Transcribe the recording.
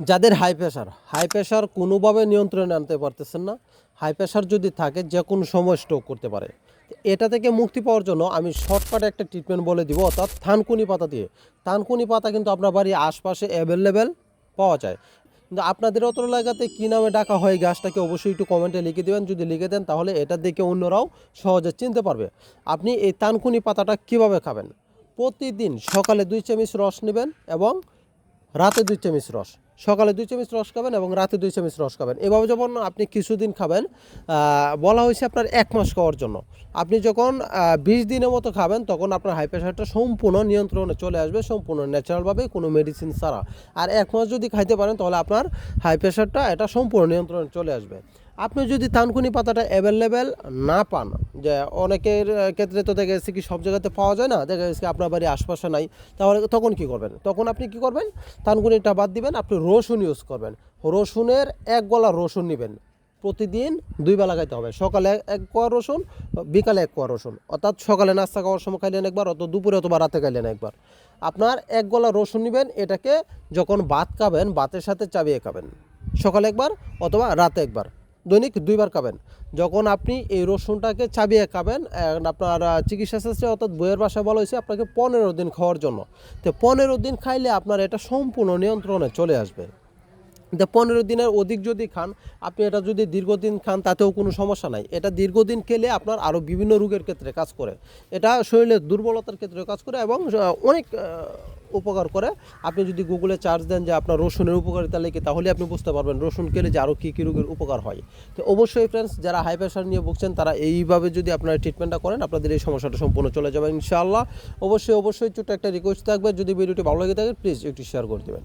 যাদের high pressure high pressure কোনোভাবে নিয়ন্ত্রণে আনতে পারতেছেন না। হাই প্রেশার যদি থাকে, যে কোনো সময় স্ট্রোক করতে পারে। এটা থেকে মুক্তি পাওয়ার জন্য আমি শর্টকাটে একটা ট্রিটমেন্ট বলে দিব, অর্থাৎ থানকুনি পাতা দিয়ে। থানকুনি পাতা কিন্তু আপনার বাড়ির আশপাশে অ্যাভেলেবেল পাওয়া যায়। কিন্তু আপনাদের অত এলাকাতে কী নামে ডাকা হয় গাছটাকে অবশ্যই একটু কমেন্টে লিখে দেবেন। যদি লিখে দেন, তাহলে এটা দেখে অন্যরাও সহজে চিনতে পারবে। আপনি এই তানকুনি পাতাটা কীভাবে খাবেন? প্রতিদিন সকালে দুই চামচ রস নেবেন এবং রাতে দুই চামচ রস। সকালে দুই চামচ রস খাবেন এবং রাতে দুই চামচ রস খাবেন। এভাবে যখন আপনি কিছুদিন খাবেন বলা হয়েছে আপনার এক মাস খাওয়ার জন্য। আপনি যখন বিশ দিনের মতো খাবেন, তখন আপনার হাই প্রেশারটা সম্পূর্ণ নিয়ন্ত্রণে চলে আসবে, সম্পূর্ণ ন্যাচারালভাবে কোনো মেডিসিন ছাড়া। আর এক মাস যদি খাইতে পারেন, তাহলে আপনার হাই প্রেশারটা এটা সম্পূর্ণ নিয়ন্ত্রণে চলে আসবে। আপনি যদি তানকুনি পাতাটা অ্যাভেলেবেল না পান, যে অনেকের ক্ষেত্রে তো দেখা যাচ্ছে কি সব জায়গাতে পাওয়া যায় না, দেখা যাচ্ছে আপনার বাড়ির আশপাশে নাই, তাহলে তখন কি করবেন? তখন আপনি কি করবেন? তানকুনিটা বাদ দিবেন, আপনি রসুন ইউজ করবেন। রসুনের এক গলা রসুন নেবেন। প্রতিদিন দুই বেলা খাইতে হবে। সকালে এক কোয়া রসুন, বিকালে এক কোয়া রসুন। অর্থাৎ সকালে নাস্তা খাওয়ার সময় খাইলেন একবার অত দুপুরে অথবা রাতে খাইলেন একবার। আপনার এক গলা রসুন নেবেন, এটাকে যখন ভাত খাবেন, ভাতের সাথে চাবিয়ে খাবেন। সকালে একবার অথবা রাতে একবার। দৈনিক দুইবার খাবেন। যখন আপনি এই রসুনটাকে চাবিয়ে খাবেন আপনার চিকিৎসা শাস্ত্রে অর্থাৎ বইয়ের ভাষায় বলা হয়েছে আপনাকে পনেরো দিন খাওয়ার জন্য। তো পনেরো দিন খাইলে আপনার এটা সম্পূর্ণ নিয়ন্ত্রণে চলে আসবে। তো পনেরো দিনের অধিক যদি খান, আপনি এটা যদি দীর্ঘদিন খান, তাতেও কোনো সমস্যা নাই। এটা দীর্ঘদিন খেলে আপনার আরও বিভিন্ন রোগের ক্ষেত্রে কাজ করে। এটা শরীরের দুর্বলতার ক্ষেত্রে কাজ করে এবং অনেক উপকার করে। আপনি যদি গুগলে চার্জ দেন যে আপনার রসুনের উপকারিতা লেখে তাহলে আপনি বুঝতে পারবেন রসুন খেলে যে আরও কী কী রোগের উপকার হয়। তো অবশ্যই ফ্রেন্ডস যারা হাই প্রেশার নিয়ে ভুগছেন, তারা এইভাবে যদি আপনারা ট্রিটমেন্টটা করেন, আপনাদের এই সমস্যাটা সম্পূর্ণ চলে যাবে ইনশাআল্লাহ। অবশ্যই অবশ্যই ছোট্ট একটা রিকোয়েস্ট থাকবে। যদি ভিডিওটি ভালো লেগে থাকে প্লিজ একটু শেয়ার করে দেবেন।